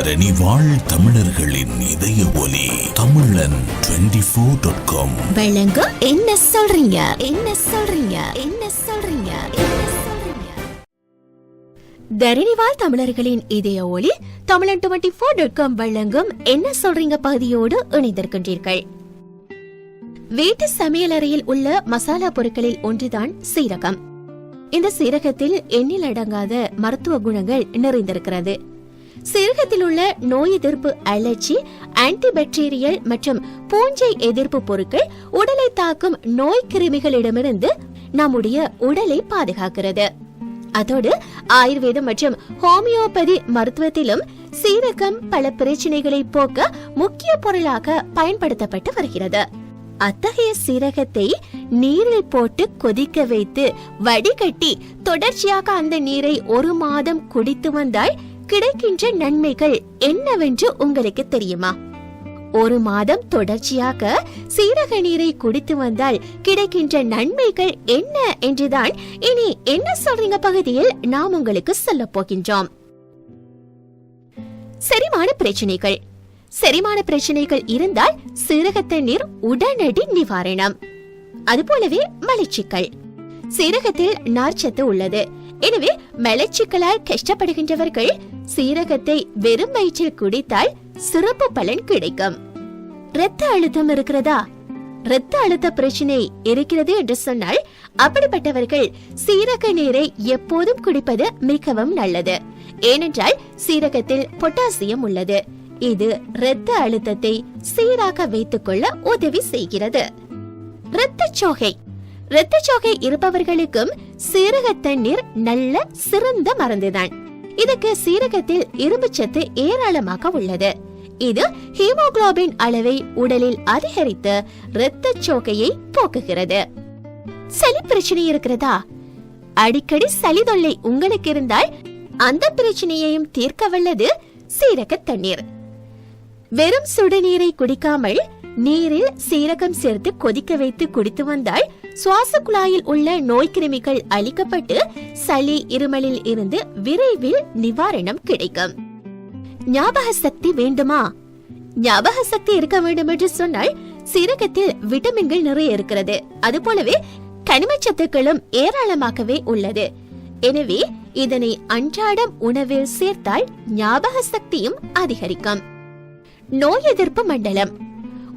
தரணி வாழ் தமிழர்களின் இதய ஒலி தமிழன் ஃபோர் டாட் காம் என்ன சொல்றீங்க? என்ன சொல்றீங்க? என்ன சொல்றீங்க? என்ன தரணிவால் தமிழர்களின் இதய ஒளி தமிழன் டுவெண்டி ஃபோர் டாட் காம் வழங்கும் என்ன சொல்றீங்க பகுதியோடு இணைந்திருக்கின்றீர்கள். வீட்டு சமையலறையில் உள்ள மசாலா பொருட்களில் ஒன்றுதான் சீரகம். இந்த சீரகத்தில் எண்ணில் அடங்காத மருத்துவ குணங்கள் நிறைந்திருக்கிறது. சீரகத்தில் உள்ள நோய் எதிர்ப்பு அலர்ஜி ஆன்டிபாக்டீரியல் மற்றும் பூஞ்சை எதிர்ப்பு பொருட்கள் உடலை தாக்கும் நோய் கிருமிகளிடமிருந்து நம்முடைய உடலை பாதுகாக்கிறது. அதோடு ஆயுர்வேதம் மற்றும் ஹோமியோபதி மருத்துவத்திலும் சீரகம் பல பிரச்சனைகளை போக்க முக்கிய பொருளாக பயன்படுத்தப்பட்டு வருகிறது. அத்தகைய சீரகத்தை நீரில் போட்டு கொதிக்க வைத்து வடிகட்டி தொடர்ச்சியாக அந்த நீரை ஒரு மாதம் குடித்து வந்தால் கிடைக்கின்ற நன்மைகள் என்னவென்று உங்களுக்கு தெரியுமா? ஒரு மாதம் தொடர்ச்சியாக சீரக நீரை குடித்து வந்தால் கிடைக்கின்ற நன்மைகள் என்ன என்றுதான் இனி என்ன சொல்றீங்க பகுதியில் நாம் உங்களுக்கு சொல்ல போகின்றோம். செரிமான பிரச்சனைகள். செரிமான பிரச்சனைகள் இருந்தால் சீரக தண்ணீர் உடனடி நிவாரணம். அதுபோலவே மலச்சிக்கல். சீரகத்தில் நார்ச்சத்து உள்ளது. எனவே மலச்சிக்கலால் கஷ்டப்படுகின்றவர்கள் சீரகத்தை வெறும் வயிற்றில் குடித்தால் சிறப்பு பலன் கிடைக்கும். இரத்த அழுத்தம் இருக்கிறதா? இரத்த அழுத்த பிரச்சனை இருக்கிறது என்று சொன்னால் அப்படிப்பட்டவர்கள் சீரக நீரை எப்போதும் குடிப்பது மிகவும் நல்லது. ஏனென்றால் சீரகத்தில் பொட்டாசியம் உள்ளது. இது இரத்த அழுத்தத்தை சீராக வைத்துக் கொள்ள உதவி செய்கிறது. இரத்த சோகை. இரத்த சோகை இருப்பவர்களுக்கும் சீரக தண்ணீர் நல்ல சிறந்த மருந்துதான். இதுக்கு சீரகத்தில் இரும்பு சத்து ஏராளமாக உள்ளது. இது ஹீமோகுளோபின் அளவை உடலில் அதிகரித்து இரத்த சோகையை போக்குகிறது. சளி பிரச்சனை இருக்கிறதா? அடிக்கடி சளி தொல்லை உங்களுக்கு இருந்தால் அந்த பிரச்சனையையும் தீர்க்க வல்லது சீரக தண்ணீர். வெறும் சுடுநீரை குடிக்காமல் நீரில் சீரகம் சேர்த்து கொதிக்க வைத்து குடித்து வந்தால் சுவாச குழாயில் உள்ள நோய் கிருமிகள் அழிக்கப்பட்டு சளி இருமலில் இருந்து விரைவில் நிவாரணம் கிடைக்கும். ஞாபக சக்தி வேண்டுமா? ஞாபக சக்தி இருக்க வேண்டும் என்று சொன்னால் சீரகத்தில் விட்டமின்கள் நிறைய இருக்கிறது. அது போலவே கனிமச்சத்துக்களும் ஏராளமாகவே உள்ளது. எனவே இதனை அன்றாடம் உணவில் சேர்த்தால் ஞாபக சக்தியும் அதிகரிக்கும். நோய் எதிர்ப்பு மண்டலம்.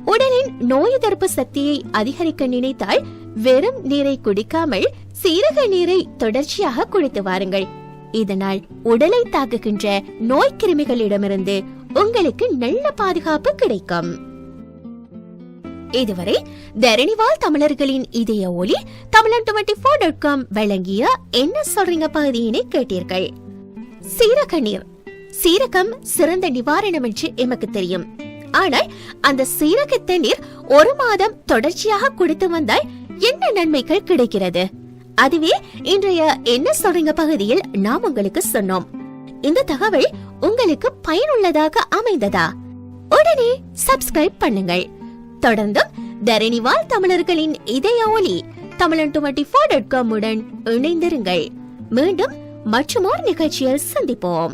உடலின் நோய் எதிர்ப்பு சக்தியை அதிகரிக்க நினைத்தால் வெறும் நீரை குடிக்காமல் சீரக நீரை தொடர்ச்சியாக குடித்து வாருங்கள். இதனால் உடலை தாக்குகின்ற நோய் கிருமிகளிடமிருந்து உங்களுக்கு நல்ல பாதுகாப்பு கிடைக்கும். இதுவரை தரணிவால் தமிழர்களின் இதய ஒளி தமிழன் டுவெண்டி ஃபோர் டாட் காம் வழங்கிய என்ன சொல்றீங்க பகுதியினை கேட்டீர்கள். சீரக நீர் சீரகம் சிறந்த நிவாரணம் என்று எமக்கு தெரியும். ஆனால் அந்த சீரக தண்ணீர் ஒரு மாதம் தொடர்ச்சியாக குடித்து வந்தால் என்ன நன்மைகள் கிடைக்கிறது? அதுவே இன்றைய என்ன சொல்றீங்க பகுதியில் நாம் உங்களுக்கு சொன்னோம். இந்த தகவல் உங்களுக்கு பயனுள்ளதாக அமைந்ததா? உடனே சப்ஸ்கிரைப் பண்ணுங்கள். தொடர்ந்தும் தரணிவால் தமிழர்களின் இதய ஒலி தமிழன் டுவெண்டி ஃபோர் டாட் காம் உடன் இணைந்திருங்கள். மீண்டும் மற்றுமோர் நிகழ்ச்சியில் சந்திப்போம்.